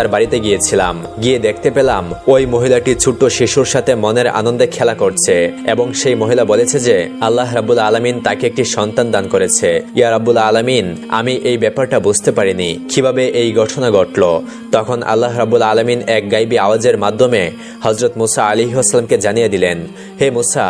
তার বাড়িতে গিয়েছিলাম। গিয়ে দেখতে পেলাম ওই মহিলাটি ছোট্ট শিশুর সাথে মনের আনন্দে খেলা করছে এবং সেই মহিলা বলেছে যে, আল্লাহ রাবুল আলমিন তাকে একটি সন্তান দান করেছে। ইয়া রাবুল আলমিন, আমি এই ব্যাপারটা বুঝতে পারিনি। কীভাবে এই ঘটনা ঘটল? তখন আল্লাহ রাবুল আলমিন এক গাইবী আওয়াজের মাধ্যমে হজরত মুসা আলী আসলামকে জানিয়ে দিলেন, হে মুসা,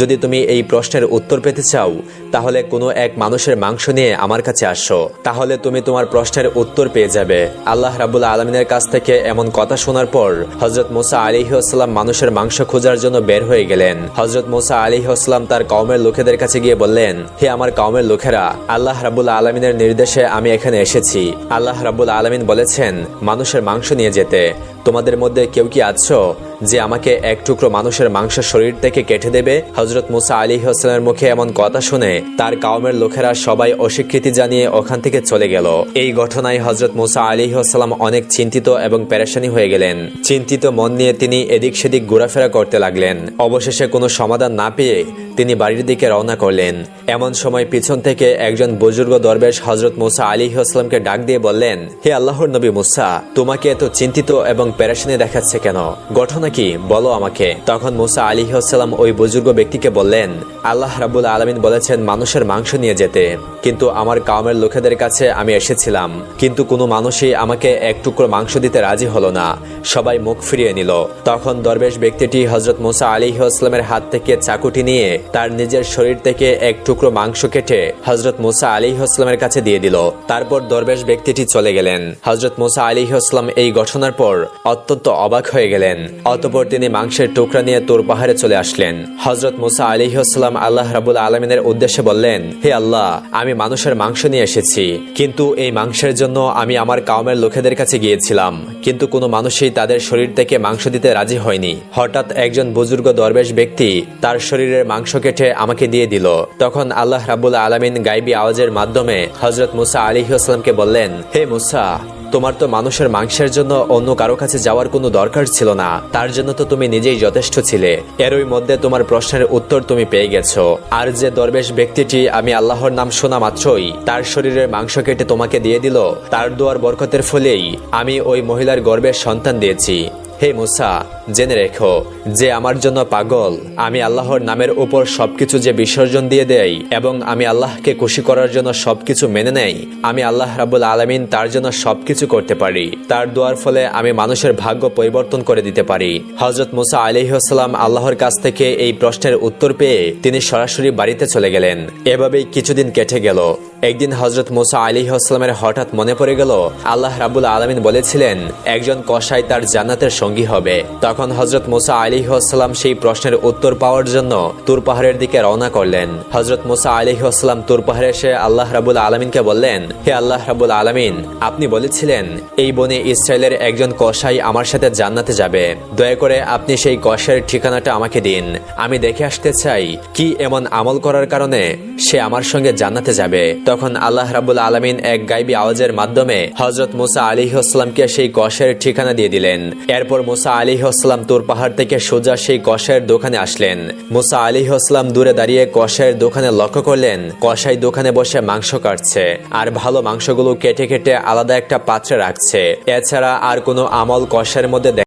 যদি তুমি এই প্রশ্নের উত্তর পেতে চাও তাহলে কোনো এক মানুষের মাংস নিয়ে আমার কাছে আসো। তাহলে তুমি তোমার প্রশ্নের উত্তর পেয়ে যাবে। আল্লাহ রাবুল আলমিনের কাছ থেকে এমন কথা শোনার পর হজরত মোসা আলিহাস্লাম মানুষের মাংস খোঁজার জন্য বের হয়ে গেলেন। হজরত মোসা আলিহাস্লাম তার কওমের লোকেদের কাছে গিয়ে বললেন, হে আমার কওমের লোকেরা, আল্লাহ রাবুল আলমিনের নির্দেশে আমি এখানে এসেছি। আল্লাহ রাবুল আলমিন বলেছেন, মানুষের মাংস নিয়ে যেতে। তোমাদের মধ্যে কেউ কি আছো যে আমাকে এক টুকরো মানুষের মাংস শরীর থেকে কেটে দেবে? হজরত মুসা আলী হাসলামের মুখে এমন কথা শুনে তার কাউমের লোকেরা সবাই অস্বীকৃতি জানিয়ে ওখান থেকে চলে গেল। এই ঘটনায় হজরত মুসা আলী হাসলাম অনেক চিন্তিত এবং পেরেশানি হয়ে গেলেন। চিন্তিত মন নিয়ে তিনি এদিক সেদিক ঘোরাফেরা করতে লাগলেন। অবশেষে কোনো সমাধান না পেয়ে তিনি বাড়ির দিকে রওনা করলেন। এমন সময় পিছন থেকে একজন বুজুর্গ দরবেশ হজরত মুসা আলী আসলামকে ডাক দিয়ে বললেন, হে আল্লাহর নবী মুসা, তোমাকে এত চিন্তিত এবং পেরেশানি দেখাচ্ছে কেন? ঘটনা কি? বলো আমাকে। তখন মুসা আলী আসসালাম ওই বুজুর্গ ব্যক্তিকে বললেন, আল্লাহ রাবুল আলমিন বলেছেন মানুষের মাংস নিয়ে যেতে। কিন্তু আমার কামের লোকেদের কাছে আমি এসেছিলাম। কিন্তু কোনো মানুষই আমাকে এক টুকরো মাংস দিতে রাজি হলো না। সবাই মুখ ফিরিয়ে নিল। তখন দরবেশ ব্যক্তিটি হজরত মুসা আলী আসলামের হাত থেকে চাকুটি নিয়ে তার নিজের শরীর থেকে এক টুকরো মাংস কেটে হজরত মুসা আলী আসলামের কাছে দিয়ে দিল। তারপর দরবেশ ব্যক্তিটি চলে গেলেন। হজরত মুসা আলী আসলাম এই ঘটনার পর অত্যন্ত অবাক হয়ে গেলেন। অতপর তিনি মাংসের টুকরা নিয়ে তোর পাহাড়ে চলে আসলেন। হজরত মুসা আলী আসলাম আল্লাহ রাবুল আলমিনের উদ্দেশ্যে বললেন, হে আল্লাহ, আমি মানুষের মাংস নিয়ে এসেছি। কিন্তু এই মাংসের জন্য আমি আমার কাউমের লোকেদের কাছে গিয়েছিলাম। কিন্তু কোনো মানুষই তাদের শরীর থেকে মাংস দিতে রাজি হয়নি। হঠাৎ একজন বুজুর্গ দরবেশ ব্যক্তি তার শরীরের মাংস কেটে আমাকে দিয়ে দিল। তখন আল্লাহ রাবুল আলমিন গাইবী আওয়াজের মাধ্যমে হজরত মুসা আলী আসলামকে বললেন, হে মুসা তোমার তো মানুষের মাংসের জন্য অন্য কারও কাছে যাওয়ার কোনো দরকার ছিল না। তার জন্য তো তুমি নিজেই যথেষ্ট ছিলে। এরই মধ্যে তোমার প্রশ্নের উত্তর তুমি পেয়ে গেছো। আর যে দরবেশ ব্যক্তিটি আমি আল্লাহর নাম শোনা মাত্রই, তার শরীরের মাংস কেটে তোমাকে দিয়ে দিল, তার দোয়ার বরকতের ফলেই আমি ওই মহিলার গর্বের সন্তান দিয়েছি। হে মুসা জেনে রেখো যে আমার জন্য পাগল। আমি আল্লাহর নামের উপর সবকিছু যে বিসর্জন দিয়ে দেই এবং আমি আল্লাহকে খুশি করার জন্য সবকিছু মেনে নেই, আমি আল্লাহ রাবুল আলমিন তার জন্য সবকিছু করতে পারি। তার দোয়ার ফলে আমি মানুষের ভাগ্য পরিবর্তন করে দিতে পারি। হজরত মুসা আলিহাস্লাম আল্লাহর কাছ থেকে এই প্রশ্নের উত্তর পেয়ে তিনি সরাসরি বাড়িতে চলে গেলেন। এভাবেই কিছুদিন কেটে গেল। একদিন হজরত মুসা আলী আসলামের হঠাৎ মনে পড়ে গেল, আল্লাহ রাবুল আলমিন বলেছিলেন, একজন কসাই তার জান্নাতের সঙ্গী হবে। তখন হজরত মুসা আলী আসসালাম সেই প্রশ্নের উত্তর পাওয়ার জন্য তুর পাহাড়ের দিকে রওনা করলেন। হজরত মুসা আলী আসসালাম তুর পাহাড়ে এসে আল্লাহ রাবুল আলমিনকে বললেন, হে আল্লাহ রাবুল আলমিন, আপনি বলেছিলেন, এই বনে ইসরায়েলের একজন কসাই আমার সাথে জান্নাতে যাবে। দয়া করে আপনি সেই কষাইয়ের ঠিকানাটা আমাকে দিন। আমি দেখে আসতে চাই কি এমন আমল করার কারণে সে আমার সঙ্গে জান্নাতে যাবে। তখন আল্লাহ রাবুল আলমিন এক গাইবী আওয়াজের মাধ্যমে হজরত মুসা আলী আসলামকে সেই কষের ঠিকানা দিয়ে দিলেন। এরপর মোসা আলী আসলাম তোর পাহাড় থেকে সোজা সেই কষায়ের দোকানে আসলেন। মুসা আলী হাসলাম দূরে দাঁড়িয়ে কষায়ের দোকানে লক্ষ্য করলেন কষাই দোকানে বসে মাংস কাটছে আর ভালো মাংসগুলো কেটে কেটে আলাদা একটা পাত্রে রাখছে। এছাড়া আর কোনো আমল কষার মধ্যে